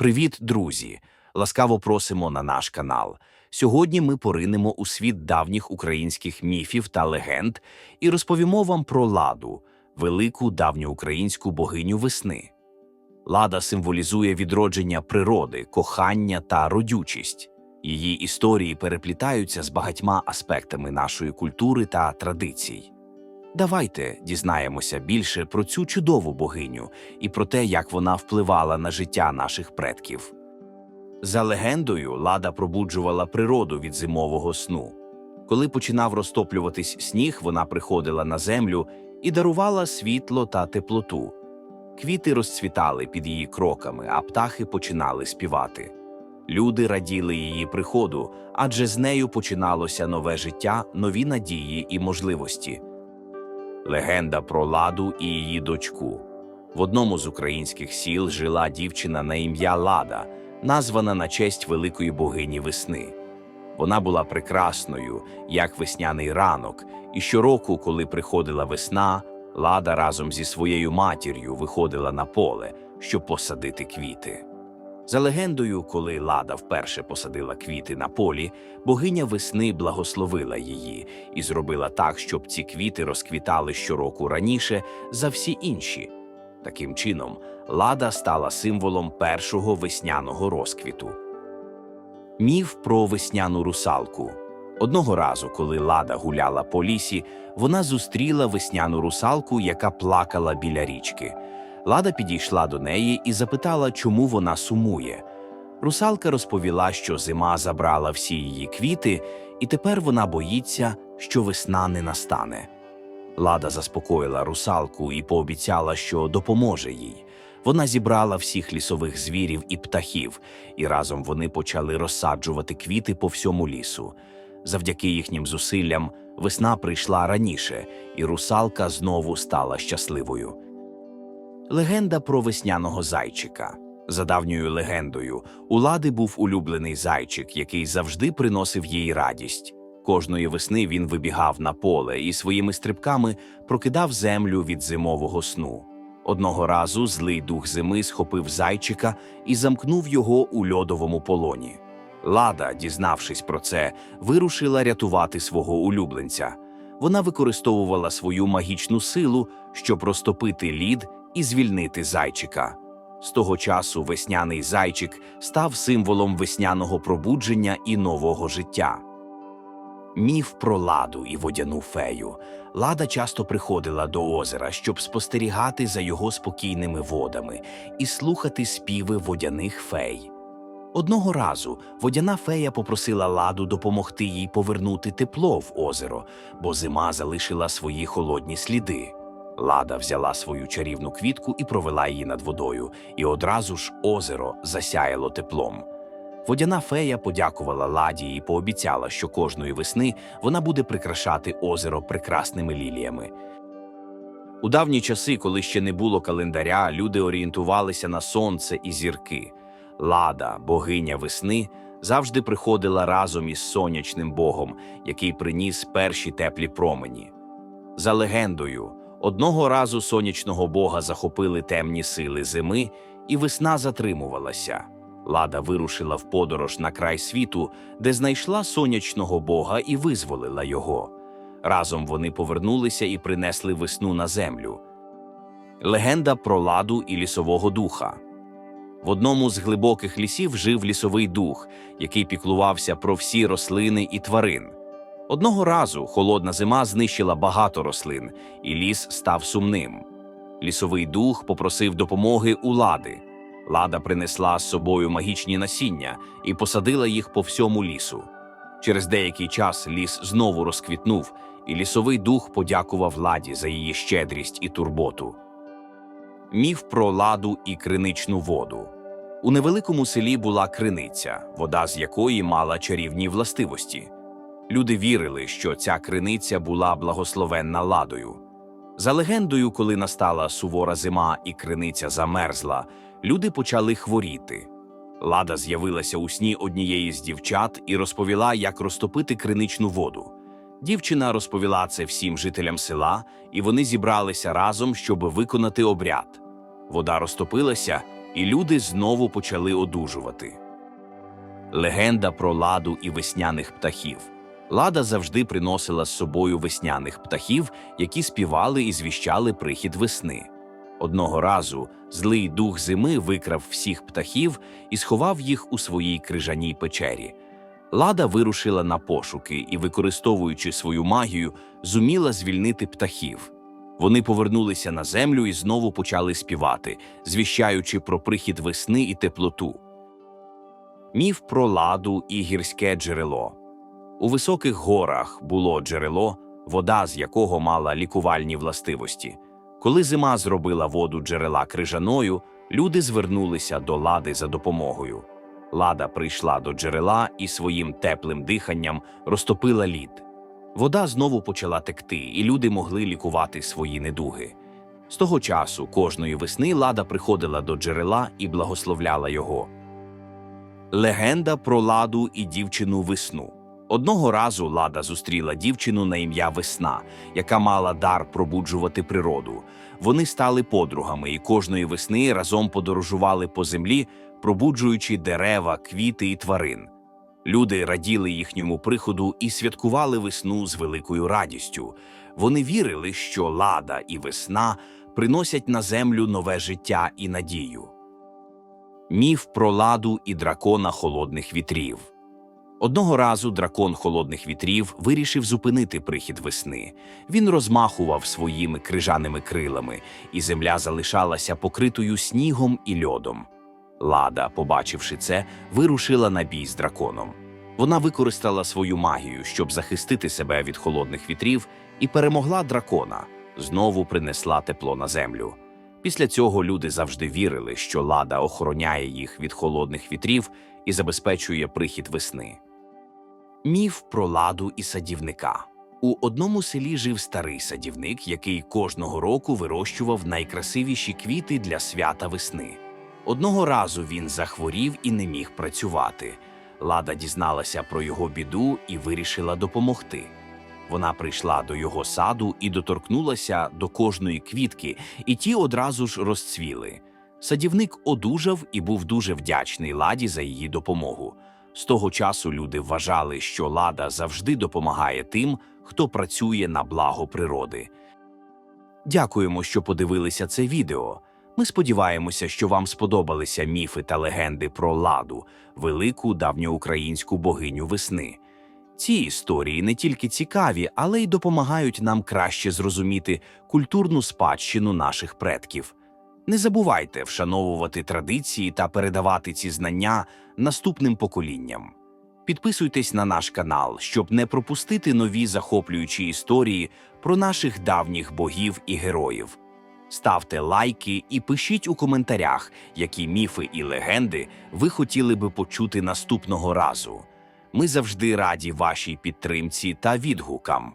Привіт, друзі! Ласкаво просимо на наш канал. Сьогодні ми поринемо у світ давніх українських міфів та легенд і розповімо вам про ладу, велику давньоукраїнську богиню весни. Лада символізує відродження природи, кохання та родючість. Її історії переплітаються з багатьма аспектами нашої культури та традицій. Давайте дізнаємося більше про цю чудову богиню і про те, як вона впливала на життя наших предків. За легендою, лада пробуджувала природу від зимового сну. Коли починав розтоплюватись сніг, вона приходила на землю і дарувала світло та теплоту. Квіти розцвітали під її кроками, а птахи починали співати. Люди раділи її приходу, адже з нею починалося нове життя, нові надії і можливості. Легенда про ладу і її дочку. В одному з українських сіл жила дівчина на ім'я Лада, названа на честь великої богині весни. Вона була прекрасною, як весняний ранок, і щороку, коли приходила весна, Лада разом зі своєю матір'ю виходила на поле, щоб посадити квіти. За легендою, коли Лада вперше посадила квіти на полі, богиня весни благословила її і зробила так, щоб ці квіти розквітали щороку раніше за всі інші. Таким чином, Лада стала символом першого весняного розквіту. Міф про весняну русалку. Одного разу, коли Лада гуляла по лісі, вона зустріла весняну русалку, яка плакала біля річки. Лада підійшла до неї і запитала, чому вона сумує. Русалка розповіла, що зима забрала всі її квіти, і тепер вона боїться, що весна не настане. Лада заспокоїла русалку і пообіцяла, що допоможе їй. Вона зібрала всіх лісових звірів і птахів, і разом вони почали розсаджувати квіти по всьому лісу. Завдяки їхнім зусиллям весна прийшла раніше, і русалка знову стала щасливою. Легенда про весняного зайчика. За давньою легендою, у Лади був улюблений зайчик, який завжди приносив їй радість. Кожної весни він вибігав на поле і своїми стрибками прокидав землю від зимового сну. Одного разу злий дух зими схопив зайчика і замкнув його у льодовому полоні. Лада, дізнавшись про це, вирушила рятувати свого улюбленця. Вона використовувала свою магічну силу, щоб розтопити лід і звільнити зайчика. З того часу весняний зайчик став символом весняного пробудження і нового життя. Міф про ладу і водяну фею. Лада часто приходила до озера, щоб спостерігати за його спокійними водами і слухати співи водяних фей. Одного разу водяна фея попросила ладу допомогти їй повернути тепло в озеро, бо зима залишила свої холодні сліди. Лада взяла свою чарівну квітку і провела її над водою, і одразу ж озеро засяяло теплом. Водяна фея подякувала ладі і пообіцяла, що кожної весни вона буде прикрашати озеро прекрасними ліліями. У давні часи, коли ще не було календаря, люди орієнтувалися на сонце і зірки. Лада, богиня весни, завжди приходила разом із сонячним богом, який приніс перші теплі промені. За легендою, одного разу сонячного бога захопили темні сили зими, і весна затримувалася. Лада вирушила в подорож на край світу, де знайшла сонячного бога і визволила його. Разом вони повернулися і принесли весну на землю. Легенда про ладу і лісового духа. В одному з глибоких лісів жив лісовий дух, який піклувався про всі рослини і тварин. Одного разу холодна зима знищила багато рослин, і ліс став сумним. Лісовий дух попросив допомоги у лади. Лада принесла з собою магічні насіння і посадила їх по всьому лісу. Через деякий час ліс знову розквітнув, і лісовий дух подякував ладі за її щедрість і турботу. Міф про ладу і криничну воду. У невеликому селі була криниця, вода з якої мала чарівні властивості. Люди вірили, що ця криниця була благословенна ладою. За легендою, коли настала сувора зима і криниця замерзла, люди почали хворіти. Лада з'явилася у сні однієї з дівчат і розповіла, як розтопити криничну воду. Дівчина розповіла це всім жителям села, і вони зібралися разом, щоб виконати обряд. Вода розтопилася, і люди знову почали одужувати. Легенда про ладу і весняних птахів. Лада завжди приносила з собою весняних птахів, які співали і звіщали прихід весни. Одного разу злий дух зими викрав всіх птахів і сховав їх у своїй крижаній печері. Лада вирушила на пошуки і, використовуючи свою магію, зуміла звільнити птахів. Вони повернулися на землю і знову почали співати, звіщаючи про прихід весни і теплоту. Міф про ладу і гірське джерело. У високих горах було джерело, вода з якого мала лікувальні властивості. Коли зима зробила воду джерела крижаною, люди звернулися до лади за допомогою. Лада прийшла до джерела і своїм теплим диханням розтопила лід. Вода знову почала текти, і люди могли лікувати свої недуги. З того часу кожної весни лада приходила до джерела і благословляла його. Легенда про ладу і дівчину весну. Одного разу лада зустріла дівчину на ім'я Весна, яка мала дар пробуджувати природу. Вони стали подругами і кожної весни разом подорожували по землі, пробуджуючи дерева, квіти і тварин. Люди раділи їхньому приходу і святкували весну з великою радістю. Вони вірили, що лада і весна приносять на землю нове життя і надію. Міф про ладу і дракона холодних вітрів. Одного разу дракон холодних вітрів вирішив зупинити прихід весни. Він розмахував своїми крижаними крилами, і земля залишалася покритою снігом і льодом. Лада, побачивши це, вирушила на бій з драконом. Вона використала свою магію, щоб захистити себе від холодних вітрів, і перемогла дракона, знову принесла тепло на землю. Після цього люди завжди вірили, що лада охороняє їх від холодних вітрів і забезпечує прихід весни. Міф про ладу і садівника. У одному селі жив старий садівник, який кожного року вирощував найкрасивіші квіти для свята весни. Одного разу він захворів і не міг працювати. Лада дізналася про його біду і вирішила допомогти. Вона прийшла до його саду і доторкнулася до кожної квітки, і ті одразу ж розцвіли. Садівник одужав і був дуже вдячний ладі за її допомогу. З того часу люди вважали, що лада завжди допомагає тим, хто працює на благо природи. Дякуємо, що подивилися це відео. Ми сподіваємося, що вам сподобалися міфи та легенди про ладу, велику давньоукраїнську богиню весни. Ці історії не тільки цікаві, але й допомагають нам краще зрозуміти культурну спадщину наших предків. Не забувайте вшановувати традиції та передавати ці знання наступним поколінням. Підписуйтесь на наш канал, щоб не пропустити нові захоплюючі історії про наших давніх богів і героїв. Ставте лайки і пишіть у коментарях, які міфи і легенди ви хотіли би почути наступного разу. Ми завжди раді вашій підтримці та відгукам.